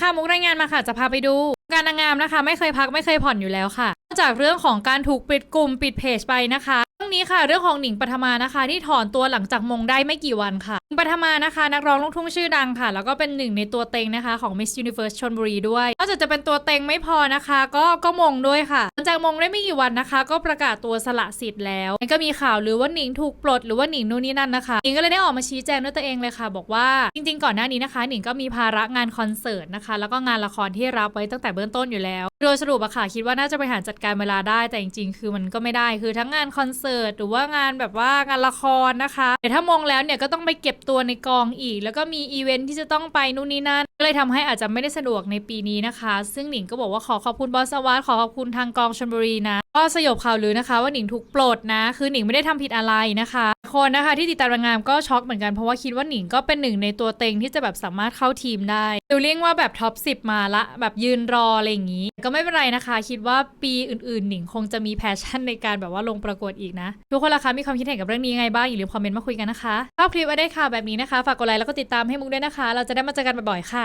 ค่ะ มุกรายงานมาค่ะ จะพาไปดูการนางงามนะคะ ไม่เคยพักไม่เคยผ่อนอยู่แล้วค่ะ จากเรื่องของการถูกปิดกลุ่มปิดเพจไปนะคะ ค่ะเรื่องของหนิงปฐมานะคะ ที่ถอนตัวหลังจากมงได้ไม่กี่วันค่ะหนิงปฐมานะคะ นักร้องลูกทุ่งชื่อดังค่ะ แล้วก็เป็นหนึ่งในตัวเต็งนะคะของ Miss Universe ชนบุรีด้วยนอกจากจะเป็นตัวเต็งไม่พอนะคะ ก็ก็มงด้วยค่ะหลังจากมงได้ไม่กี่วันนะคะ ก็ประกาศตัวสละสิทธิ์แล้วก็มีข่าวหรือว่าหนิงถูกปลดหรือว่าหนิงนู่นนี่นั่นนะคะหนิงก็เลยได้ออกมาชี้แจงด้วยตัวเองเลยค่ะ บอกว่าจริง ๆ ก่อนหน้านี้นะคะหนิงก็มีภาระงานคอนเสิร์ตนะคะ แล้วก็งานละครที่รับไว้ตั้งแต่เบื้องต้นอยู่แล้ว โดยสรุปอะค่ะคิดว่าน่าจะบริหารจัดการเวลาได้แต่จริงๆ คือมันก็ไม่ได้คือทั้งงานคอนเสิร์ตหรือว่างานแบบว่างานละครนะคะแต่ถ้ามองแล้วเนี่ยก็ต้องไปเก็บตัวในกองอีก แล้วก็มีอีเวนท์ที่จะต้องไปนู่นนี่นั่นก็เลยทำให้อาจจะไม่ได้สะดวกในปีนี้นะคะ ซึ่งหนิงก็บอกว่าขอขอบคุณบอสสวัสดขอขอบคุณทางกองชลบุรีนะก็สยบข่าวลือนะคะ ว่าหนิงถูกปลดนะ คือหนิงไม่ได้ทำผิดอะไรนะคะ คนนะคะที่ติดตามนางงามก็ช็อกเหมือนกันเพราะว่าคิดว่าหนิงก็เป็นหนึ่งในตัวเต็งที่จะแบบสามารถเข้าทีมได้ดูเรียกว่าแบบท็อป10 มาละ แบบยืนรออะไรอย่างนี้ ก็ไม่เป็นไรนะคะ คิดว่าปีอื่นๆ หนิงคงจะมีแพชชั่นในการแบบว่าลงประกวดอีกนะ ทุกคนล่ะคะมีความคิดเห็นกับเรื่องนี้ยังไงบ้างอย่าลืมคอมเมนต์มาคุยกันนะคะชอบคลิปไว้ได้ค่ะแบบนี้นะคะฝากกดไลค์แล้วก็ติดตามให้มุกด้วยนะคะ เราจะได้มาเจอกันบ่อยๆค่ะ